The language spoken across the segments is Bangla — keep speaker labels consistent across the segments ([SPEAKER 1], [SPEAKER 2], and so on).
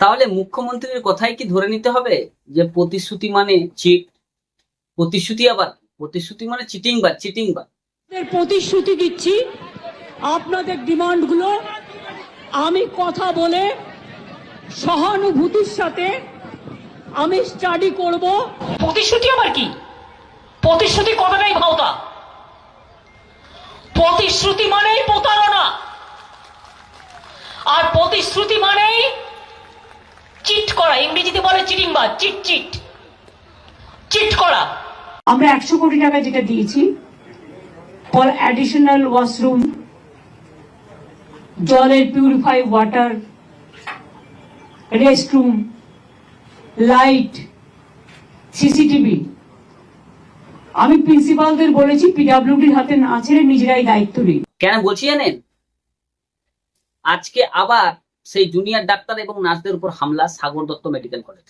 [SPEAKER 1] তাহলে মুখ্যমন্ত্রীর কথাই কি ধরে নিতে হবে? যে প্রতিশ্রুতি মানে চিট প্রতিশ্রুতি আবার প্রতিশ্রুতি মানে চিটিং বা চিটিং বা
[SPEAKER 2] প্রতিশ্রুতি দিচ্ছি। আপনাদের ডিমান্ডগুলো আমি কথা বলে সহানুভূতির সাথে আমি স্টাডি করব।
[SPEAKER 3] প্রতিশ্রুতি আবার কি? প্রতিশ্রুতি কথাটাই ভাওতা? প্রতিশ্রুতি মানেই প্রতারণা। আর প্রতিশ্রুতি মানেই করা ইংরেজিতে বলে চিটিং বা চিট চিট। চিট করা।
[SPEAKER 2] আমরা একশো কোটি টাকা যেটা দিয়েছি ফর অ্যাডিশনাল ওয়াশরুম জলের purify water restroom light CCTV আমি প্রিন্সিপালদের বলেছি পিডাব্লিউডির হাতে না ছেড়ে নিজেরাই দায়িত্ব নিই
[SPEAKER 1] কেন বলছি জানেন? আজকে আবার সেই জুনিয়র ডাক্তার এবং নার্সদের উপর হামলা, সাগর দত্ত মেডিকেল কলেজ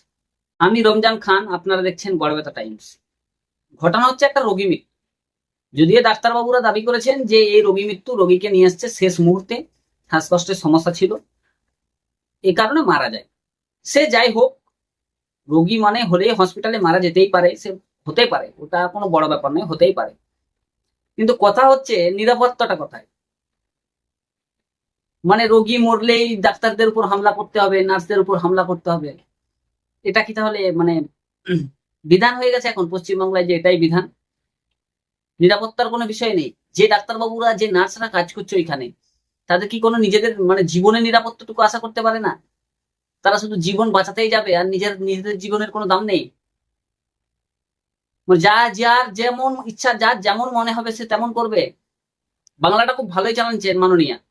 [SPEAKER 1] আমি রমজান খান, আপনারা দেখছেন বড়বেতা টাইমস। ঘটনা হচ্ছে একটা রোগী মৃত্যু। যদিও ডাক্তারবাবুরা দাবি করেছেন যে এই রোগী মৃত্যু রোগীকে নিয়ে আসছে শেষ মুহূর্তে, শ্বাসকষ্টের সমস্যা ছিল, এ কারণে মারা যায়। সে যাই হোক, রোগী মানে হলেই হসপিটালে মারা যেতেই পারে, সে হতে পারে। ওটা কোনো বড় ব্যাপার নয়, হতেই পারে। কিন্তু কথা হচ্ছে নিরাপত্তাটা কোথায়? মানে রোগী মরলেই ডাক্তারদের উপর হামলা করতে হবে, নার্সদের উপর হামলা করতে হবে। এটা কি তাহলে মানে বিধান হয়ে গেছে এখন পশ্চিমবাংলায় যে এটাই বিধান? নিরাপত্তার কোনো বিষয় নেই। যে ডাক্তারবাবুরা, যে নার্সরা কাজ করছে ওইখানে, তাদের কি কোনো নিজেদের মানে জীবনের নিরাপত্তাটুকু আশা করতে পারে না? তারা শুধু জীবন বাঁচাতেই যাবে আর নিজের, নিজেদের জীবনের কোনো দাম নেই। যা, যার যেমন ইচ্ছা, যার যেমন মনে হবে সে তেমন করবে। বাংলাটা খুব ভালোই চালাচ্ছেন মাননীয়া।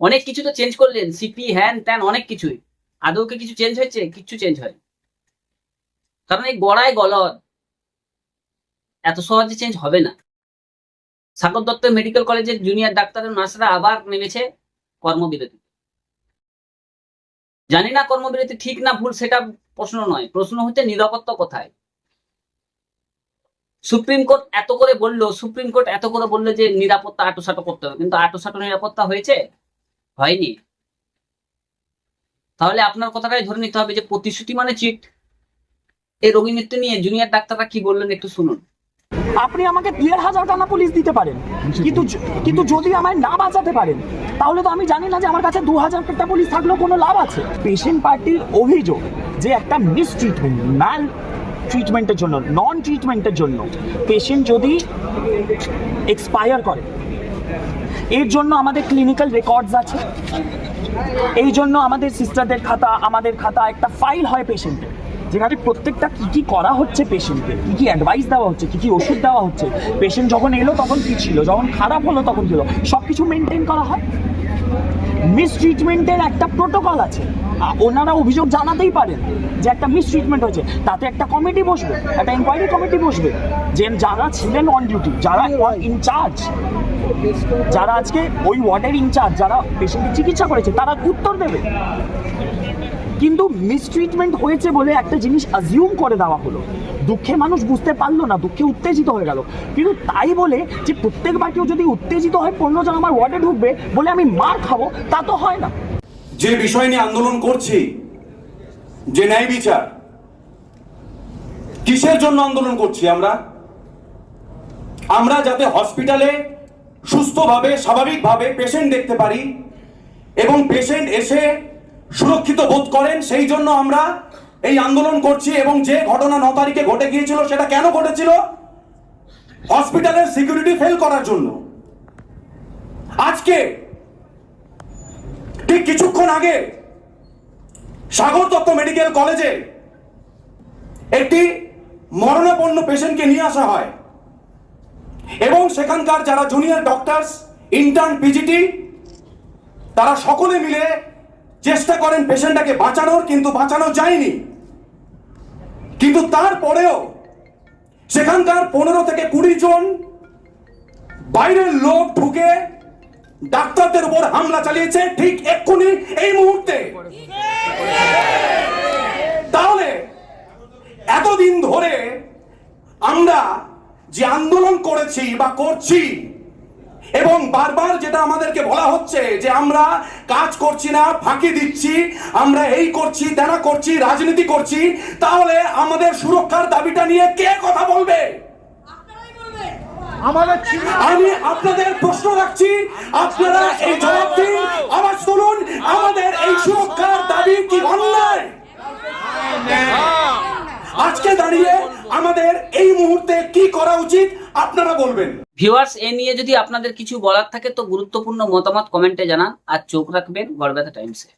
[SPEAKER 1] অনেক কিছু তো চেঞ্জ করলেন সিপি হ্যান ত্যান অনেক কিছুই। আদৌ কি কিছু চেঞ্জ হয়েছে? কিচ্ছু চেঞ্জ হয় কারণ এই গড়ায় গলদ এত সহজে চেঞ্জ হবে না। সাগর দত্ত মেডিকেল কলেজের জুনিয়র ডাক্তারের নার্সরা আবার নেমেছে কর্মবিরতি জানি না কর্মবিরতি ঠিক না ভুল, সেটা প্রশ্ন নয়। প্রশ্ন হচ্ছে নিরাপত্তা কোথায়? সুপ্রিম কোর্ট এত করে বলল, সুপ্রিম কোর্ট এত করে বলল যে নিরাপত্তা আটোসাটো করতে হবে। কিন্তু আটোসাটো নিরাপত্তা হয়েছে হয়নি? তাহলে আপনার কথাটাই ধরে নিতে হবে যে প্রতিশ্রুতি মানে চিট এই রোগী মৃত্যু নিয়ে জুনিয়র ডাক্তাররা কি বললেন একটু শুনুন।
[SPEAKER 4] আপনি আমাকে দেড় হাজার টাকা পুলিশ দিতে পারেন। কিন্তু কিন্তু যদি আমায় না বাঁচাতে পারেন তাহলে তো আমি জানি না যে আমার কাছে দু হাজার টাকা পুলিশ থাকলেও কোনো লাভ আছে। পেশেন্ট পার্টির অভিযোগ যে একটা মিস ট্রিটমেন্ট ম্যাল ট্রিটমেন্টের জন্য নন ট্রিটমেন্টের জন্য পেশেন্ট যদি এক্সপায়ার করে এর জন্য আমাদের ক্লিনিক্যাল রেকর্ডস আছে। এই জন্য আমাদের সিস্টারদের খাতা আমাদের খাতা একটা ফাইল হয় পেশেন্টের যেখানে প্রত্যেকটা কী কী করা হচ্ছে পেশেন্টকে কী কী অ্যাডভাইস দেওয়া হচ্ছে কী কী ওষুধ দেওয়া হচ্ছে। পেশেন্ট যখন এলো তখন কী ছিল যখন খারাপ হলো তখন হলো সব কিছু মেনটেন করা হয়। মিস ট্রিটমেন্টের একটা প্রোটোকল আছে। ওনারা অভিযোগ জানাতেই পারেন যে একটা মিস ট্রিটমেন্ট হয়েছে। তাতে একটা কমিটি বসবে একটা ইনকোয়ারি কমিটি বসবে। যে যারা ছিলেন অন ডিউটি যারা ইনচার্জ যারা আজকে ওই ওয়ার্ডের ইনচার্জ যারা পেশেন্টের চিকিৎসা করেছে, তারা উত্তর দেবে। কিন্তু মিসট্রিটমেন্ট হয়েছে বলে একটা জিনিস অ্যাজিউম করে দেওয়া হলো। দুঃখে মানুষ বুঝতে পারল না, দুঃখে উত্তেজিত হয়ে গেল। কিন্তু তাই বলে যে প্রত্যেকবার কেউ যদি উত্তেজিত হয়, পনেরো জন আমার ওয়ার্ডে ঢুকবে বলে আমি মার খাব, তা তো হয় না।
[SPEAKER 5] যে বিষয় নিয়ে আন্দোলন করছি, যে ন্যায় বিচার, কিসের জন্য আন্দোলন করছি আমরা? আমরা যাতে হসপিটালে সুস্থভাবে, স্বাভাবিকভাবে পেশেন্ট দেখতে পারি এবং পেশেন্ট এসে সুরক্ষিত বোধ করেন, সেই জন্য আমরা এই আন্দোলন করছি এবং যে ঘটনা ন তারিখে ঘটে গিয়েছিল সেটা কেন ঘটেছিল? হসপিটালের সিকিউরিটি ফেল করার জন্য। আজকে ঠিক কিছুক্ষণ আগে সাগর দত্ত মেডিকেল কলেজে একটি মরণাপন্ন পেশেন্টকে নিয়ে আসা হয়। এবং সেখানকার যারা জুনিয়র ডক্টরস ইন্টার্ন পিজিটি তারা সকলে মিলে চেষ্টা করেন পেশেন্টটাকে বাঁচানোর, কিন্তু বাঁচানো যায়নি। কিন্তু তারপরেও সেখানকার পনেরো থেকে কুড়ি জন বাইরের লোক ঢুকে ডাক্তারদের উপর হামলা চালিয়েছে। ঠিক এক্ষুনি, এই মুহূর্তে। তাহলে, এতদিন ধরে আমরা যে আন্দোলন করেছি বা করছি এবং বারবার যেটা আমাদেরকে বলা হচ্ছে যে আমরা কাজ করছি না ফাঁকি দিচ্ছি আমরা এই করছি তেনা করছি রাজনীতি করছি তাহলে আমাদের সুরক্ষার দাবিটা নিয়ে কে কথা বলবে? আমি আপনাদের প্রশ্ন রাখছি আপনারা এই জবাব দিন আওয়াজ তুলুন আমাদের এই সুরক্ষার দাবি কি অন্যায়? আজকে দাঁড়িয়ে আমাদের এই মুহূর্তে কি করা উচিত আপনারা বলবেন।
[SPEAKER 1] ভিউয়ার্স, এ নিয়ে যদি আপনাদের কিছু বলার থাকে, তো গুরুত্বপূর্ণ মতামত কমেন্টে জানান আর চোখ রাখবেন গড়বেতা টাইমসে।